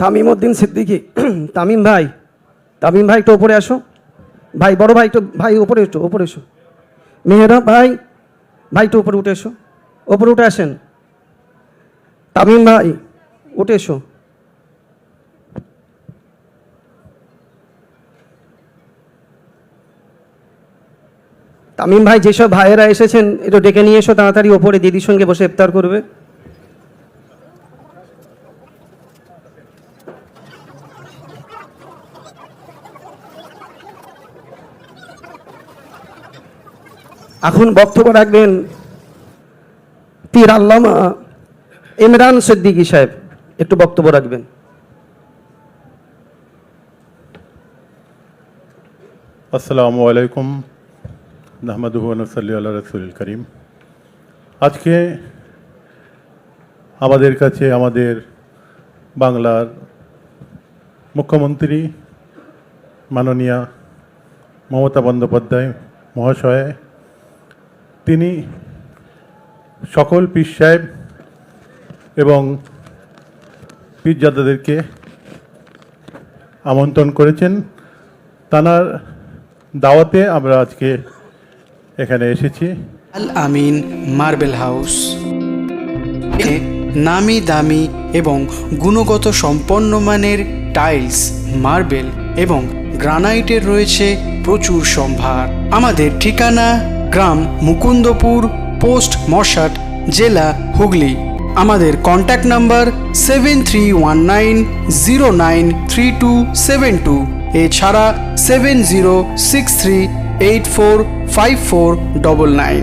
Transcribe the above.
তামিম উদ্দিন সিদ্দিকি। তামিম ভাই তামিম ভাই একটু ওপরে আসো। ভাই, বড় ভাই একটু, ভাই ওপরে একটু ওপরে এসো। মেহেরা ভাই ভাই একটু উপরে উঠে এসো। ওপরে উঠে আসেন। তামিম ভাই, উঠে এসো। তামিম ভাই, যেসব ভাইয়েরা এসেছেন, একটু ডেকে নিয়ে এসো, তাড়াতাড়ি ওপরে দিদির সঙ্গে বসে ইফতার করবে। এখন বক্তব্য রাখবেন পীর আল্লামা ইমরান সিদ্দিকী সাহেব। একটু বক্তব্য রাখবেন। আসসালামু আলাইকুম। নাহমাদুহনসল্লি আল্লাহ রসুল করিম। আজকে আমাদের কাছে আমাদের বাংলার মুখ্যমন্ত্রী মাননীয়া মমতা বন্দ্যোপাধ্যায় মহাশয় তিনি সকল পীর সাহেব এবং পীরজাদাদেরকে আমন্ত্রণ করেছেন। তানার দাওয়াতে আমরা আজকে এখানে এসেছি। Al Amin marble house. নামি দামি এবং গুণগত সম্পন্ন মানের টাইলস, মার্বেল এবং গ্রানাইটের রয়েছে প্রচুর সম্ভার। আমাদের ঠিকানা গ্রাম মুকুন্দপুর, পোস্ট মশাট, জেলা হুগলি। আমাদের contact number seven three one nine zero nine three two seven two এছাড়া seven zero six three eight four five four double nine